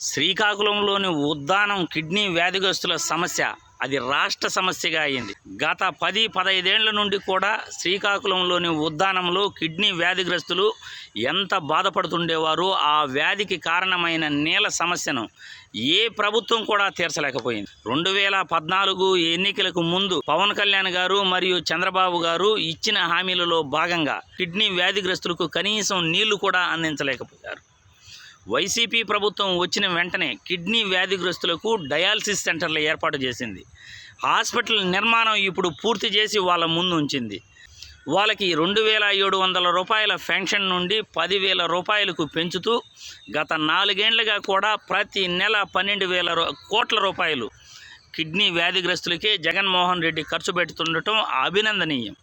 శ్రీకాకుళంలోని Uddanam kidney వ్యాధిగ్రస్తుల సమస్య అది రాష్ట్ర సమస్యగా అయింది. గత పది పదైదేళ్ళ నుండి కూడా శ్రీకాకుళంలోని ఉద్దానంలో కిడ్నీ వ్యాధిగ్రస్తులు ఎంత బాధపడుతుండేవారు ఆ వ్యాధికి కారణమైన నీళ్ళ సమస్యను ఏ ప్రభుత్వం కూడా తీర్చలేకపోయింది. రెండు వేల పద్నాలుగు ఎన్నికలకు ముందు పవన్ కళ్యాణ్ గారు మరియు చంద్రబాబు గారు ఇచ్చిన హామీలలో భాగంగా కిడ్నీ వ్యాధిగ్రస్తులకు కనీసం నీళ్ళు కూడా అందించలేకపోయారు. వైసీపీ ప్రభుత్వం వచ్చిన వెంటనే కిడ్నీ వ్యాధిగ్రస్తులకు డయాలసిస్ సెంటర్లు ఏర్పాటు చేసింది. హాస్పిటల్ నిర్మాణం ఇప్పుడు పూర్తి చేసి వాళ్ళ ముందు ఉంచింది. వాళ్ళకి రెండు వేల ఏడు వందల రూపాయల పెన్షన్ నుండి పదివేల రూపాయలకు పెంచుతూ గత నాలుగేండ్లుగా కూడా ప్రతి నెల పన్నెండు వేల కోట్ల రూపాయలు కిడ్నీ వ్యాధిగ్రస్తులకే జగన్మోహన్ రెడ్డి ఖర్చు పెడుతుండటం అభినందనీయం.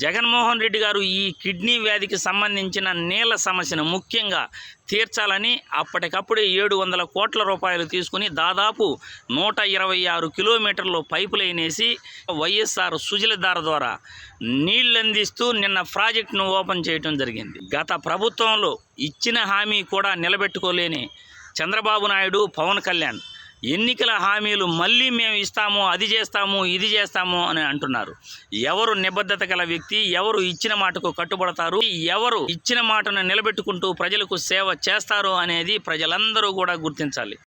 జగన్మోహన్ రెడ్డి గారు ఈ కిడ్నీ వ్యాధికి సంబంధించిన నీళ్ళ సమస్యను ముఖ్యంగా తీర్చాలని అప్పటికప్పుడే ఏడు వందల కోట్ల రూపాయలు తీసుకుని దాదాపు నూట ఇరవై ఆరు కిలోమీటర్లు పైపు లైన్ వేసి వైఎస్ఆర్ సుజలధార ద్వారా నీళ్ళందిస్తూ నిన్న ప్రాజెక్టును ఓపెన్ చేయడం జరిగింది. గత ప్రభుత్వంలో ఇచ్చిన హామీ కూడా నిలబెట్టుకోలేని చంద్రబాబు నాయుడు పవన్ కళ్యాణ్ ఎన్నికల హామీలు మళ్ళీ మేము ఇస్తాము అది చేస్తాము ఇది చేస్తాము అని అంటున్నారు. ఎవరు నిబద్ధత గల వ్యక్తి ఎవరు ఇచ్చిన మాటకు కట్టుబడతారు ఎవరు ఇచ్చిన మాటను నిలబెట్టుకుంటూ ప్రజలకు సేవ చేస్తారు అనేది ప్రజలందరూ కూడా గుర్తించాలి.